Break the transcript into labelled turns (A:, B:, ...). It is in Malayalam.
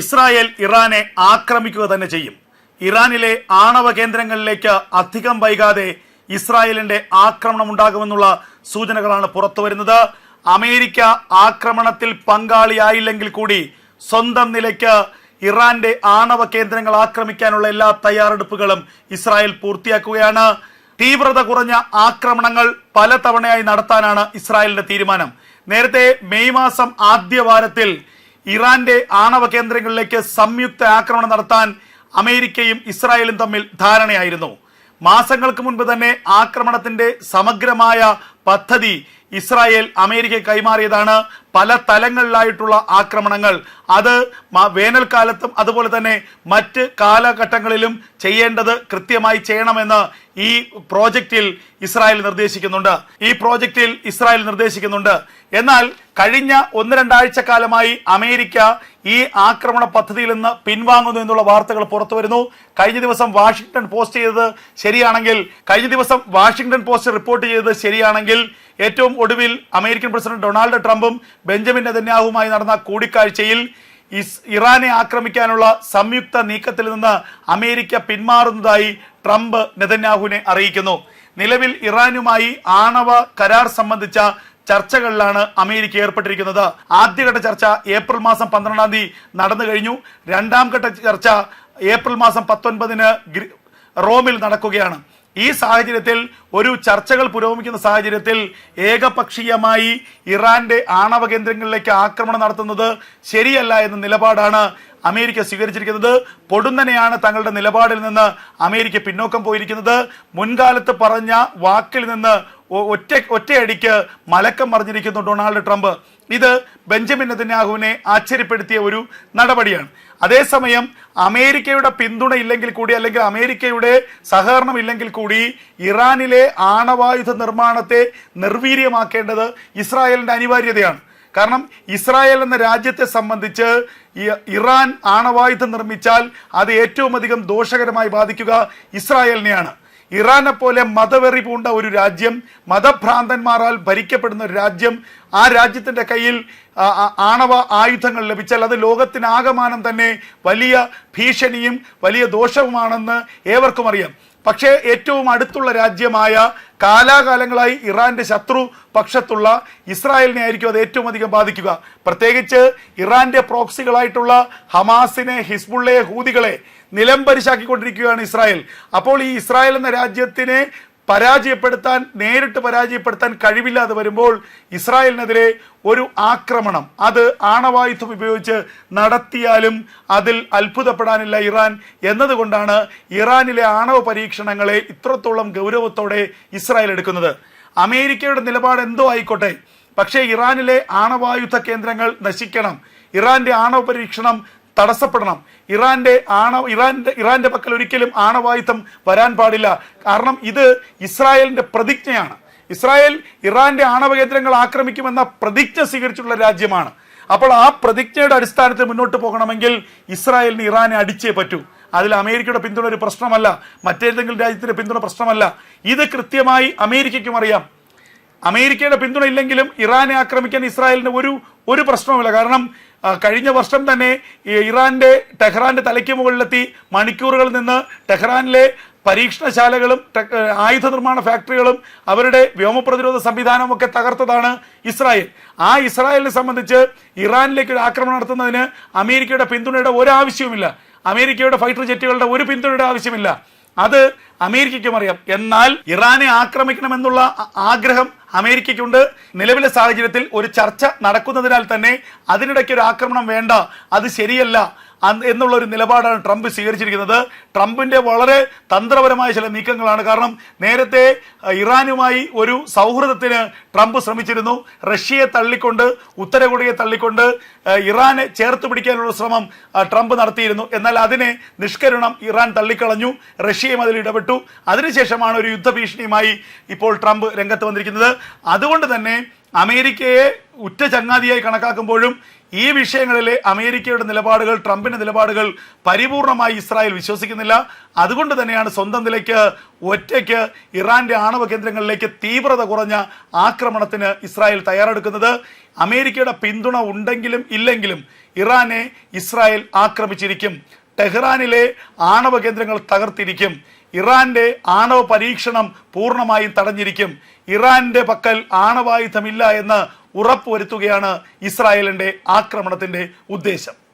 A: ഇസ്രായേൽ ഇറാനെ ആക്രമിക്കുക തന്നെ ചെയ്യും. ഇറാനിലെ ആണവ കേന്ദ്രങ്ങളിലേക്ക് അധികം വൈകാതെ ഇസ്രായേലിന്റെ ആക്രമണം ഉണ്ടാകുമെന്നുള്ള സൂചനകളാണ് പുറത്തു വരുന്നത്. അമേരിക്ക ആക്രമണത്തിൽ പങ്കാളിയായില്ലെങ്കിൽ കൂടി സ്വന്തം നിലയ്ക്ക് ഇറാന്റെ ആണവ കേന്ദ്രങ്ങൾ ആക്രമിക്കാനുള്ള എല്ലാ തയ്യാറെടുപ്പുകളും ഇസ്രായേൽ പൂർത്തിയാക്കുകയാണ്. തീവ്രത കുറഞ്ഞ ആക്രമണങ്ങൾ പലതവണയായി നടത്താനാണ് ഇസ്രായേലിന്റെ തീരുമാനം. നേരത്തെ മെയ് മാസം ആദ്യ വാരത്തിൽ ഇറാന്റെ ആണവ കേന്ദ്രങ്ങളിലേക്ക് സംയുക്ത ആക്രമണം നടത്താൻ അമേരിക്കയും ഇസ്രായേലും തമ്മിൽ ധാരണയായിരുന്നു. മാസങ്ങൾക്ക് മുൻപ് തന്നെ ആക്രമണത്തിന്റെ സമഗ്രമായ പദ്ധതി ഇസ്രായേൽ അമേരിക്ക കൈമാറിയതാണ്. പല തലങ്ങളിലായിട്ടുള്ള ആക്രമണങ്ങൾ. അത് വേനൽക്കാലത്തും അതുപോലെ തന്നെ മറ്റ് കാലഘട്ടങ്ങളിലും ചെയ്യേണ്ടത് കൃത്യമായി ചെയ്യണമെന്ന് ഈ പ്രോജക്റ്റിൽ ഇസ്രായേൽ നിർദ്ദേശിക്കുന്നുണ്ട്. ഈ പ്രോജക്റ്റിൽ ഇസ്രായേൽ നിർദ്ദേശിക്കുന്നുണ്ട്. എന്നാൽ കഴിഞ്ഞ ഒന്ന് രണ്ടാഴ്ച കാലമായി അമേരിക്ക ഈ ആക്രമണ പദ്ധതിയിൽ നിന്ന് പിൻവാങ്ങുന്നു എന്നുള്ള വാർത്തകൾ പുറത്തു വരുന്നു കഴിഞ്ഞ ദിവസം വാഷിംഗ്ടൺ പോസ്റ്റ് ചെയ്തത് ശരിയാണെങ്കിൽ കഴിഞ്ഞ ദിവസം വാഷിംഗ്ടൺ പോസ്റ്റ് റിപ്പോർട്ട് ചെയ്തത് ശരിയാണെങ്കിൽ ഏറ്റവും ഒടുവിൽ അമേരിക്കൻ പ്രസിഡന്റ് ഡൊണാൾഡ് ട്രംപും ബെഞ്ചമിൻ നെതന്യാഹുവുമായി നടന്ന കൂടിക്കാഴ്ചയിൽ ഇറാനെ ആക്രമിക്കാനുള്ള സംയുക്ത നീക്കത്തിൽ നിന്ന് അമേരിക്ക പിന്മാറുന്നതായി ട്രംപ് നെതന്യാഹുവിനെ അറിയിക്കുന്നു. നിലവിൽ ഇറാനുമായി ആണവ കരാർ സംബന്ധിച്ച ചർച്ചകളിലാണ് അമേരിക്ക ഏർപ്പെട്ടിരിക്കുന്നത്. ആദ്യഘട്ട ചർച്ച ഏപ്രിൽ മാസം പന്ത്രണ്ടാം തീയതി നടന്നു കഴിഞ്ഞു. രണ്ടാം ഘട്ട ചർച്ച ഏപ്രിൽ മാസം പത്തൊൻപതിന് റോമിൽ നടക്കുകയാണ്. ഈ സാഹചര്യത്തിൽ ഒരു ചർച്ചകൾ പുരോഗമിക്കുന്ന സാഹചര്യത്തിൽ ഏകപക്ഷീയമായി ഇറാന്റെ ആണവ കേന്ദ്രങ്ങളിലേക്ക് ആക്രമണം നടത്തുന്നത് ശരിയല്ല എന്ന നിലപാടാണ് അമേരിക്ക സ്വീകരിച്ചിരിക്കുന്നത്. പൊടുന്നനെയാണ് തങ്ങളുടെ നിലപാടിൽ നിന്ന് അമേരിക്ക പിന്നോക്കം പോയിരിക്കുന്നത്. മുൻകാലത്ത് പറഞ്ഞ വാക്കിൽ നിന്ന് ഒറ്റ ഒറ്റയടിക്ക് മലക്കം മറിഞ്ഞിരിക്കുന്നു ഡൊണാൾഡ് ട്രംപ്. ഇത് ബെഞ്ചമിൻ നെതന്യാഹുവിനെ ആശ്ചര്യപ്പെടുത്തിയ ഒരു നടപടിയാണ്. അതേസമയം അമേരിക്കയുടെ പിന്തുണ ഇല്ലെങ്കിൽ കൂടി അല്ലെങ്കിൽ അമേരിക്കയുടെ സഹകരണം ഇല്ലെങ്കിൽ കൂടി ഇറാനിലെ ആണവായുധ നിർമ്മാണത്തെ നിർവീര്യമാക്കേണ്ടത് ഇസ്രായേലിന്റെ അനിവാര്യതയാണ്. കാരണം ഇസ്രായേൽ എന്ന രാജ്യത്തെ സംബന്ധിച്ച് ഇറാൻ ആണവായുധം നിർമ്മിച്ചാൽ അത് ഏറ്റവും അധികം ദോഷകരമായി ബാധിക്കുക ഇസ്രായേലിനെയാണ്. ഇറാനെ പോലെ മതവെറി പൂണ്ട ഒരു രാജ്യം മതഭ്രാന്തന്മാരാൽ ഭരിക്കപ്പെടുന്ന ഒരു രാജ്യം ആ രാജ്യത്തിന്റെ കയ്യിൽ ആണവ ആയുധങ്ങൾ ലഭിച്ചാൽ അത് ലോകത്തിനാകമാനം തന്നെ വലിയ ഭീഷണിയും വലിയ ദോഷവുമാണെന്ന് ഏവർക്കും അറിയാം. പക്ഷേ ഏറ്റവും അടുത്തുള്ള രാജ്യമായ കാലാകാലങ്ങളായി ഇറാന്റെ ശത്രു പക്ഷത്തുള്ള ഇസ്രായേലിനെ ആയിരിക്കും അത് ഏറ്റവും അധികം ബാധിക്കുക. പ്രത്യേകിച്ച് ഇറാന്റെ പ്രോക്സികളായിട്ടുള്ള ഹമാസിനെ ഹിസ്ബുള്ളയെ ഹൂതികളെ നിലംപരിശാക്കിക്കൊണ്ടിരിക്കുകയാണ് ഇസ്രായേൽ. അപ്പോൾ ഈ ഇസ്രായേൽ എന്ന രാജ്യത്തിനെ പരാജയപ്പെടുത്താൻ നേരിട്ട് പരാജയപ്പെടുത്താൻ കഴിവില്ലാതെ വരുമ്പോൾ ഇസ്രായേലിനെതിരെ ഒരു ആക്രമണം. അത് ആണവായുധം ഉപയോഗിച്ച് നടത്തിയാലും അതിൽ അത്ഭുതപ്പെടാനില്ല ഇറാൻ എന്നതുകൊണ്ടാണ് ഇറാനിലെ ആണവ പരീക്ഷണങ്ങളെ ഇത്രത്തോളം ഗൗരവത്തോടെ ഇസ്രായേൽ എടുക്കുന്നത്. അമേരിക്കയുടെ നിലപാട് എന്തോ ആയിക്കോട്ടെ. പക്ഷേ ഇറാനിലെ ആണവായുധ കേന്ദ്രങ്ങൾ നശിക്കണം. ഇറാന്റെ ആണവ പരീക്ഷണം തടസ്സപ്പെടണം. ഇറാന്റെ ആണവ ഇറാന്റെ ഇറാന്റെ പക്കൽ ഒരിക്കലും ആണവായുധം വരാൻ പാടില്ല. കാരണം ഇത് ഇസ്രായേലിന്റെ പ്രതിജ്ഞയാണ്. ഇസ്രായേൽ ഇറാന്റെ ആണവ കേന്ദ്രങ്ങൾ ആക്രമിക്കുമെന്ന പ്രതിജ്ഞ സ്വീകരിച്ചിട്ടുള്ള രാജ്യമാണ്. അപ്പോൾ ആ പ്രതിജ്ഞയുടെ അടിസ്ഥാനത്തിൽ മുന്നോട്ട് പോകണമെങ്കിൽ ഇസ്രായേലിന് ഇറാനെ അടിച്ചേ പറ്റൂ. അതിൽ അമേരിക്കയുടെ പിന്തുണ ഒരു പ്രശ്നമല്ല. മറ്റേതെങ്കിലും രാജ്യത്തിന്റെ പിന്തുണ പ്രശ്നമല്ല. ഇത് കൃത്യമായി അമേരിക്കയ്ക്കും അറിയാം. അമേരിക്കയുടെ പിന്തുണ ഇല്ലെങ്കിലും ഇറാനെ ആക്രമിക്കാൻ ഇസ്രായേലിന് ഒരു ഒരു പ്രശ്നവുമില്ല. കാരണം കഴിഞ്ഞ വർഷം തന്നെ ഇറാന്റെ ടെഹ്റാന്റെ തലയ്ക്ക് മുകളിലെത്തി മണിക്കൂറുകളിൽ നിന്ന് ടെഹ്റാനിലെ പരീക്ഷണശാലകളും ആയുധ നിർമ്മാണ ഫാക്ടറികളും അവരുടെ വ്യോമപ്രതിരോധ സംവിധാനവും ഒക്കെ തകർത്തതാണ് ഇസ്രായേൽ. ആ ഇസ്രായേലിനെ സംബന്ധിച്ച് ഇറാനിലേക്ക് ഒരു ആക്രമണം നടത്തുന്നതിന് അമേരിക്കയുടെ പിന്തുണയുടെ ഒരു ആവശ്യവുമില്ല അമേരിക്കയുടെ ഫൈറ്റർ ജെറ്റുകളുടെ ഒരു പിന്തുണയുടെ ആവശ്യമില്ല. അത് അമേരിക്കയ്ക്കും അറിയാം. എന്നാൽ ഇറാനെ ആക്രമിക്കണമെന്നുള്ള ആഗ്രഹം അമേരിക്കയ്ക്കുണ്ട്. നിലവിലെ സാഹചര്യത്തിൽ ഒരു ചർച്ച നടക്കുന്നതിനാൽ തന്നെ അതിനിടയ്ക്ക് ഒരു ആക്രമണം വേണ്ട. അത് ശരിയല്ല. എന്നുള്ള ഒരു നിലപാടാണ് ട്രംപ് സ്വീകരിച്ചിരിക്കുന്നത്. ട്രംപിന്റെ വളരെ തന്ത്രപരമായ ചില നീക്കങ്ങളാണ്. കാരണം നേരത്തെ ഇറാനുമായി ഒരു സൗഹൃദത്തിന് ട്രംപ് ശ്രമിച്ചിരുന്നു. റഷ്യയെ തള്ളിക്കൊണ്ട് ഉത്തര കൊറിയയെ തള്ളിക്കൊണ്ട് ഇറാനെ ചേർത്ത് പിടിക്കാനുള്ള ശ്രമം ട്രംപ് നടത്തിയിരുന്നു. എന്നാൽ അതിനെ നിഷ്കരുണം ഇറാൻ തള്ളിക്കളഞ്ഞു. റഷ്യയും അതിൽ ഇടപെട്ടു. അതിനുശേഷമാണ് ഒരു യുദ്ധഭീഷണിയുമായി ഇപ്പോൾ ട്രംപ് രംഗത്ത് വന്നിരിക്കുന്നത്. അതുകൊണ്ട് തന്നെ അമേരിക്കയെ ഉറ്റ ചങ്ങാതിയായി കണക്കാക്കുമ്പോഴും ഈ വിഷയങ്ങളിലെ അമേരിക്കയുടെ നിലപാടുകൾ ട്രംപിന്റെ നിലപാടുകൾ പരിപൂർണമായി ഇസ്രായേൽ വിശ്വസിക്കുന്നില്ല. അതുകൊണ്ട് തന്നെയാണ് സ്വന്തം നിലയ്ക്ക് ഒറ്റയ്ക്ക് ഇറാന്റെ ആണവ കേന്ദ്രങ്ങളിലേക്ക് തീവ്രത കുറഞ്ഞ ആക്രമണത്തിന് ഇസ്രായേൽ തയ്യാറെടുക്കുന്നത്. അമേരിക്കയുടെ പിന്തുണ ഉണ്ടെങ്കിലും ഇല്ലെങ്കിലും ഇറാനെ ഇസ്രായേൽ ആക്രമിച്ചിരിക്കും. ടെഹ്റാനിലെ ആണവ കേന്ദ്രങ്ങൾ തകർത്തിരിക്കും. ഇറാന്റെ ആണവ പരീക്ഷണം പൂർണമായും തടഞ്ഞിരിക്കും. ഇറാന്റെ പക്കൽ ആണവായുധമില്ല എന്ന് ഉറപ്പുവരുത്തുകയാണ് ഇസ്രായേലിന്റെ ആക്രമണത്തിന്റെ ഉദ്ദേശം.